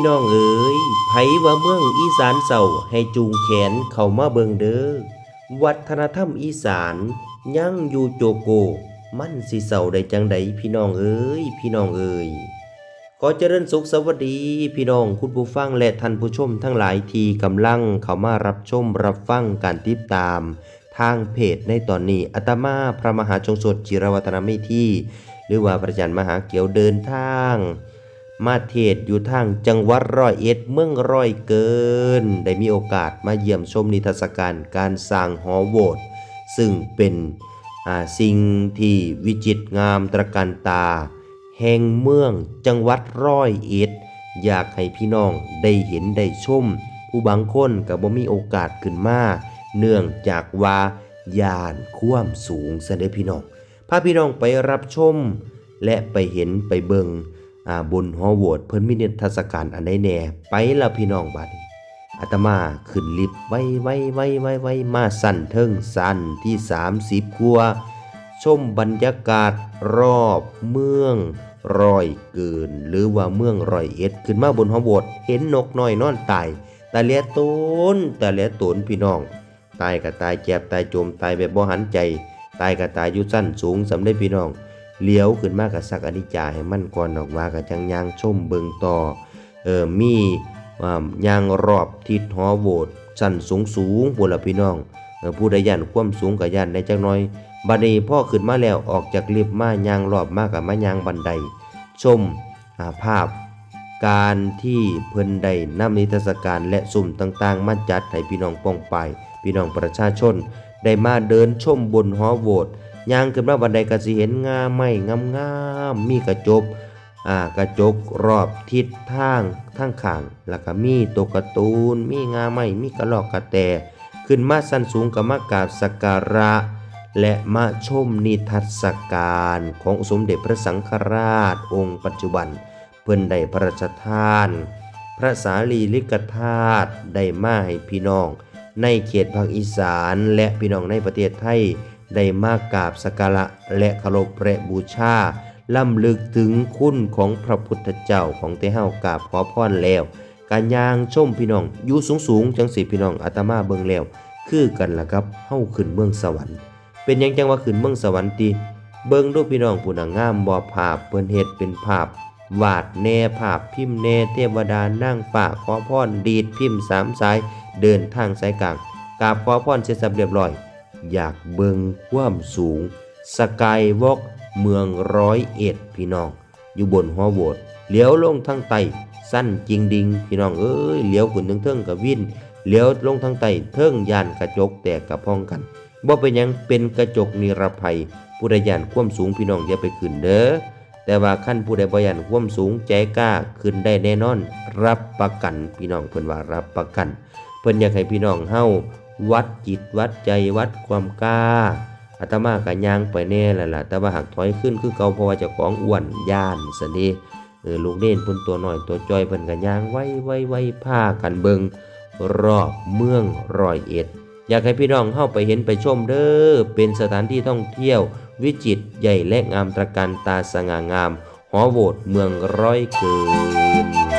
พี่น้องเอ๋ยไผว่าเมืองอีสานเศร้าให้จูงแขนเข้ามาเบิงเด้อ วัฒนธรรมอีสานยั่งอยู่โจโก มันสิเศร้าได้จังใดพี่น้องเอ๋ยพี่น้องเอ๋ยขอเจริญสุขสวัสดี พี่น้องคุณผู้ฟังและท่านผู้ชมทั้งหลายที่กำลังเข้ามารับชมรับฟังการติดตาม ทางเพจในตอนนี้อาตมาพระมหาชงสดจิรวัฒนมิธีหรือว่าพระอาจารย์มหาเกี่ยวเดินทาง มาเทศอยู่ทางจังหวัดร้อยเอ็ดเมืองร้อยเกิน ได้มีโอกาสมาเยี่ยมชมนิทรรศการการสร้างหอโบสถ์ซึ่งเป็นอ่าสิ่งที่วิจิตรงามตระการตา แห่งเมืองจังหวัดร้อยเอ็ด อยากให้พี่น้องได้เห็นได้ชม ผู้บางคนก็บ่มีโอกาสขึ้นมาเนื่องจากว่ายานความสูงเด้อพี่น้องพาพี่น้องไปรับชม และไปเห็นไปเบิง อ่าบนหอโวตเพิ่นมีนิทรรศการอันใดแหน่ไปละพี่น้องบัดนี้อาตมาขึ้นลิฟต์ไว้ไว้ไว้ไว้ไว้มาสั่นเทิงสั่นที่ 30กัวชมบรรยากาศรอบเมืองรอยเกิน หรือว่าเมืองรอยเอ็ดขึ้นมาบนหอโหวตเห็นนกน้อยนอนตายตาเลียตนตาเลียตนพี่น้อง ตายก็ตายแจบตายจมตายแบบบ่หันใจ ตายก็ตายอยู่สั้นสูงสำได้พี่น้อง เลี้ยวขึ้นมากับสักอนิจจาให้มันก่อนออกมากับจังยางชมเบิงต่อเออมีอ่ายางรอบทิศหอโหวตสั้นสูงสูงพวกละพี่น้องเออผู้ใดย่านความสูงกับย่านในจักหน้อยบันี้พ่อขึ้นมาแล้วออกจากลิฟต์มายางรอบมากกับมายางบันได ชมอ่าภาพ การที่เพิ่นได้นำนิทรรศการและสุ่มต่างๆ มาจัดให้พี่น้องป้องไป พี่น้องประชาชน ได้มาเดินชมบนหอโหวต ย่างขึ้นมาบันไดก็สิเห็นงาไม้งามๆมีกระจกอ่ากระจกรอบทิศทางทางข้างแล้วก็มีตัวการ์ตูน มีงาไม้มีกระรอกกระแต ขึ้นมาสั้นสูงกับมากราบสักการะ และมาชมนิทรรศการของสมเด็จพระสังฆราชองค์ปัจจุบัน เพิ่นได้พระราชทาน พระสารีริกธาตุได้มาให้พี่น้อง ในเขตภาคอีสานและพี่น้องในประเทศไทย ได้มากราบสักการะและเคารพและบูชาล่ำลึกถึงคุณของพระพุทธเจ้าของเตเฮากราบขอพรแล้วการยางชมพี่น้องอยู่สูงสูงจังสิพี่น้องอาตมาเบิงแล้วคือกันล่ะครับเฮาขึ้นเมืองสวรรค์ เป็นยังจังว่าขึ้นเมืองสวรรค์ติเบิงดูพี่น้องผู้น่ะงามบ่ภาพเพิ่นเฮ็ดเป็นภาพวาดแน่ภาพพิมพ์แน่เทวดานั่งฝ่าขอพรดีดพิมพ์สามสาย เดินทางสายกลางกราบขอพรเสร็จสับเรียบร้อย อยากเบิงความสูง สกายวอล์กเมืองร้อยเอ็ดพี่น้อง อยู่บนหัวโบสถ์เลี้ยวลงทางใต้สั้นจริงดิงพี่น้องเอ้ยเลี้ยวขึ้นทางเทิงกับวินเลี้ยวลงทางใต้เทิงยานกระจกแตกกระพ้องกันบ่เป็นยังเป็นกระจกนิรภัยผู้ใดยานความสูงพี่น้องอย่าไปขึ้นเด้อแต่ว่าขั้นผู้ใดบ่ยันความสูงใจกล้าขึ้นได้แน่นอน รับประกันพี่น้องเพิ่นว่ารับประกัน เพิ่นอยากให้พี่น้องเฮา วัดจิตวัดใจวัดความกล้าอาตมาก็ย่างไปแน่แหละล่ะแต่ว่าหากถอยขึ้นคือเก่าเพราะว่าเจ้าของอ้วนย่านซะเด้เออลูกเด่นพิ่นตัวหน้อยตัวจอยเพิ่นก็ย่างไว้ไว้ไว้ผ้ากันเบิงรอบเมืองร้อยเอ็ด อยากให้พี่น้องเข้าไปเห็นไปชมเด้อเป็นสถานที่ท่องเที่ยว วิจิตรใหญ่และงามตระการตาสง่างาม หอโวตเมืองร้อยเกิน